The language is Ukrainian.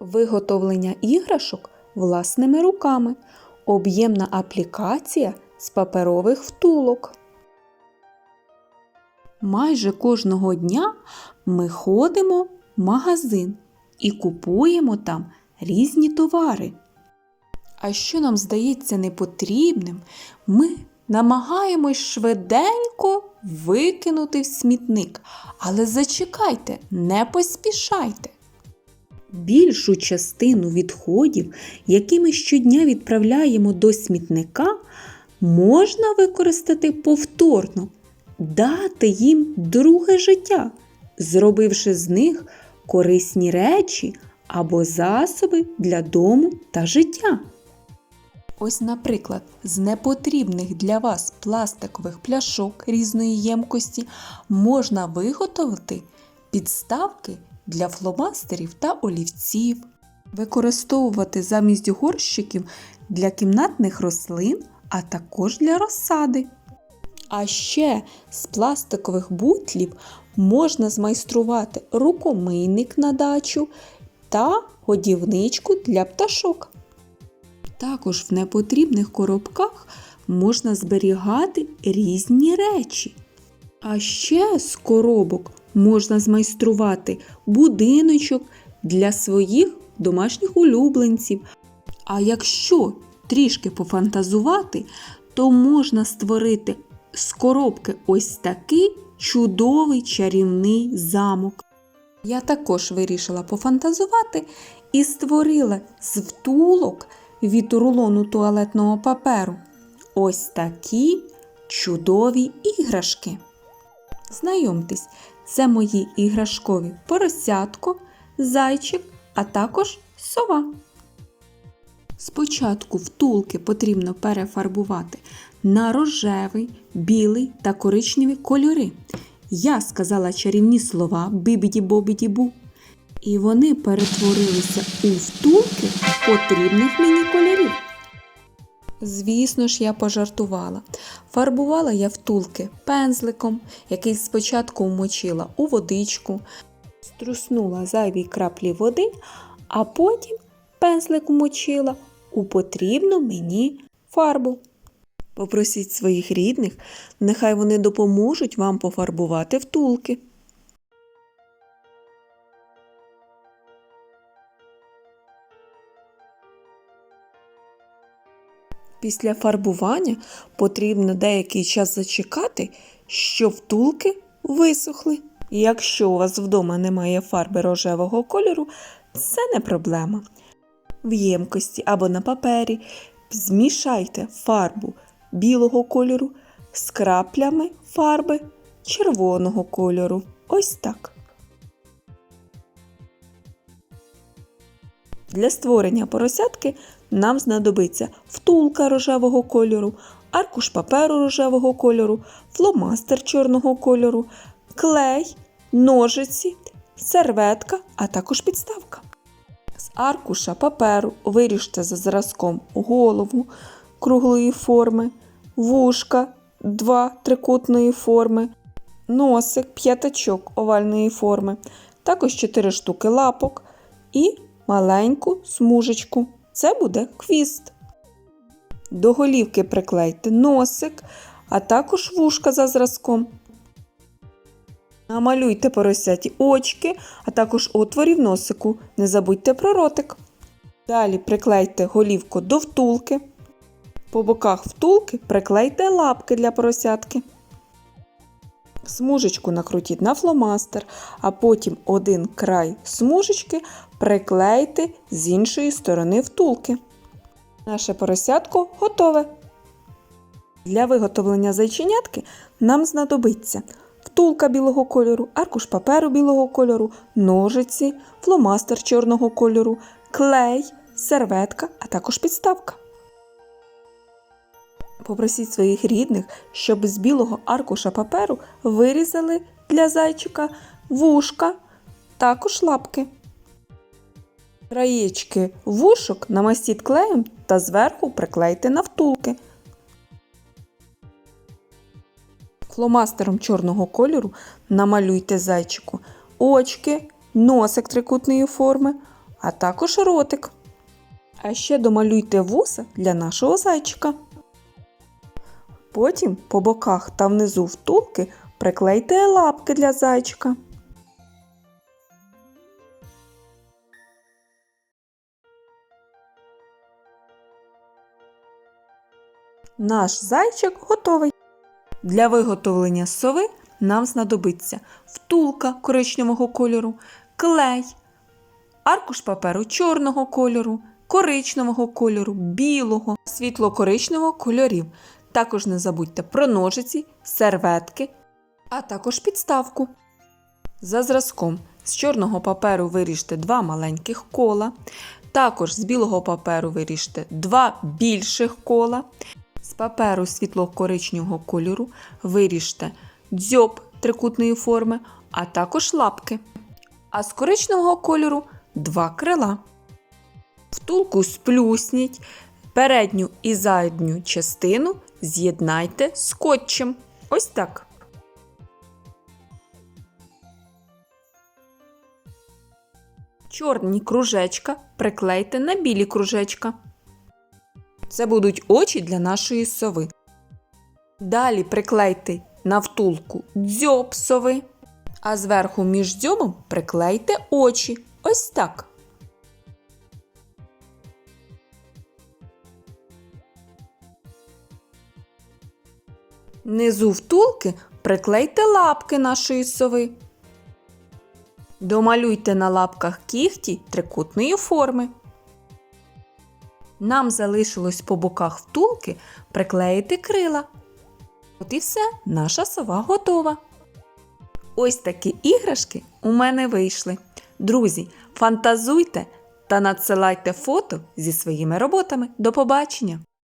Виготовлення іграшок власними руками. Об'ємна аплікація з паперових втулок. Майже кожного дня ми ходимо в магазин і купуємо там різні товари. А що нам здається непотрібним, ми намагаємось швиденько викинути в смітник. Але зачекайте, не поспішайте. Більшу частину відходів, які ми щодня відправляємо до смітника, можна використати повторно, дати їм друге життя, зробивши з них корисні речі або засоби для дому та життя. Ось, наприклад, з непотрібних для вас пластикових пляшок різної ємкості можна виготовити підставки для фломастерів та олівців, використовувати замість горщиків для кімнатних рослин, а також для розсади. А ще з пластикових бутлів можна змайструвати рукомийник на дачу та годівничку для пташок. Також в непотрібних коробках можна зберігати різні речі. А ще з коробок можна змайструвати будиночок для своїх домашніх улюбленців. А якщо трішки пофантазувати, то можна створити з коробки ось такий чудовий чарівний замок. Я також вирішила пофантазувати і створила з втулок від рулону туалетного паперу ось такі чудові іграшки. Знайомтесь, це мої іграшкові поросятко, зайчик, а також сова. Спочатку втулки потрібно перефарбувати на рожевий, білий та коричневі кольори. Я сказала чарівні слова бібіді-бобіді-бу. І вони перетворилися у втулки потрібних мені кольорів. Звісно ж, я пожартувала. Фарбувала я втулки пензликом, який спочатку вмочила у водичку, струснула зайві краплі води, а потім пензлик вмочила у потрібну мені фарбу. Попросіть своїх рідних, нехай вони допоможуть вам пофарбувати втулки. Після фарбування потрібно деякий час зачекати, щоб втулки висохли. Якщо у вас вдома немає фарби рожевого кольору, це не проблема. В ємкості або на папері змішайте фарбу білого кольору з краплями фарби червоного кольору. Ось так. Для створення поросятки нам знадобиться втулка рожевого кольору, аркуш паперу рожевого кольору, фломастер чорного кольору, клей, ножиці, серветка, а також підставка. З аркуша паперу виріжте за зразком голову круглої форми, вушка два трикутної форми, носик п'ятачок овальної форми, також 4 штуки лапок і маленьку смужечку. Це буде хвіст. До голівки приклейте носик, а також вушка за зразком. Намалюйте поросяті очки, а також отворі в носику. Не забудьте про ротик. Далі приклейте голівку до втулки. По боках втулки приклейте лапки для поросятки. Смужечку накрутіть на фломастер, а потім один край смужечки приклейте з іншої сторони втулки. Наше поросятко готове. Для виготовлення зайченятки нам знадобиться втулка білого кольору, аркуш паперу білого кольору, ножиці, фломастер чорного кольору, клей, серветка, а також підставка. Попросіть своїх рідних, щоб з білого аркуша паперу вирізали для зайчика вушка, також лапки. Краєчки вушок намастіть клеєм та зверху приклейте на втулки. Фломастером чорного кольору намалюйте зайчику очки, носик трикутної форми, а також ротик. А ще домалюйте вуса для нашого зайчика. Потім по боках та внизу втулки приклейте лапки для зайчика. Наш зайчик готовий. Для виготовлення сови нам знадобиться втулка коричневого кольору, клей, аркуш паперу чорного кольору, коричневого кольору, білого, світло-коричневого кольорів. Також не забудьте про ножиці, серветки, а також підставку. За зразком з чорного паперу виріжте два маленьких кола. Також з білого паперу виріжте два більших кола. З паперу світло-коричневого кольору виріжте дзьоб трикутної форми, а також лапки. А з коричневого кольору два крила. Втулку сплюсніть, передню і задню частину з'єднайте скотчем. Ось так. Чорні кружечка приклейте на білі кружечка. Це будуть очі для нашої сови. Далі приклейте на втулку дзьоб сови, а зверху між дзьобом приклейте очі. Ось так. Внизу втулки приклейте лапки нашої сови. Домалюйте на лапках кігті трикутної форми. Нам залишилось по боках втулки приклеїти крила. От і все, наша сова готова. Ось такі іграшки у мене вийшли. Друзі, фантазуйте та надсилайте фото зі своїми роботами. До побачення!